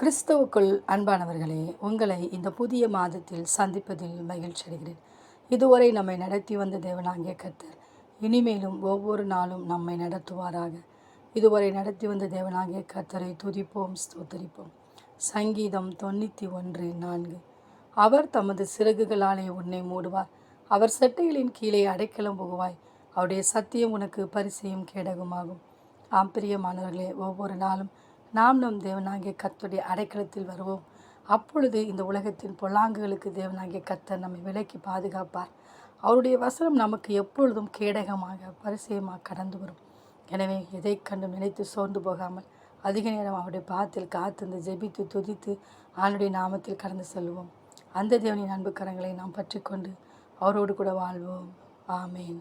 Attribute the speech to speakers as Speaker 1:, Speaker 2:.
Speaker 1: கிறிஸ்துவுக்குள் அன்பானவர்களே உங்களை இந்த புதிய மாதத்தில் சந்திப்பதில் மகிழ்ச்சி அடைகிறேன். இதுவரை நம்மை நடத்தி வந்த தேவனாகிய கர்த்தர் இனிமேலும் ஒவ்வொரு நாளும் நம்மை நடத்துவாராக. இதுவரை நடத்தி வந்த தேவனாகிய கர்த்தரை துதிப்போம் ஸ்தோத்தரிப்போம். சங்கீதம் தொண்ணூற்றி ஒன்று நான்கு. அவர் தமது சிறகுகளாலே உன்னை மூடுவார். அவர் செட்டைகளின் கீழே அடைக்கலம் புகுவாய். அவருடைய சத்தியம் உனக்கு பரிசையும் கேடகமாகும். ஆம்பிரியமானவர்களே ஒவ்வொரு நாளும் நாம் நம் தேவனாகிய கத்துடைய அடைக்கலத்தில் வருவோம். அப்பொழுது இந்த உலகத்தின் பொல்லாங்குகளுக்கு தேவனாகிய கத்தர் நம்மை விலக்கி பாதுகாப்பார். அவருடைய வசனம் நமக்கு எப்பொழுதும் கேடகமாக பரிசயமாக கடந்து வரும். எனவே எதை கண்டு நினைத்து சோர்ந்து போகாமல் அதிக நேரம் அவருடைய பாதத்தில் காத்திருந்து ஜெபித்து துதித்து ஆணுடைய நாமத்தில் கடந்து செல்வோம். அந்த தேவனின் அன்பு கரங்களை நாம் பற்றிக்கொண்டு அவரோடு கூட வாழ்வோம். ஆமேன்.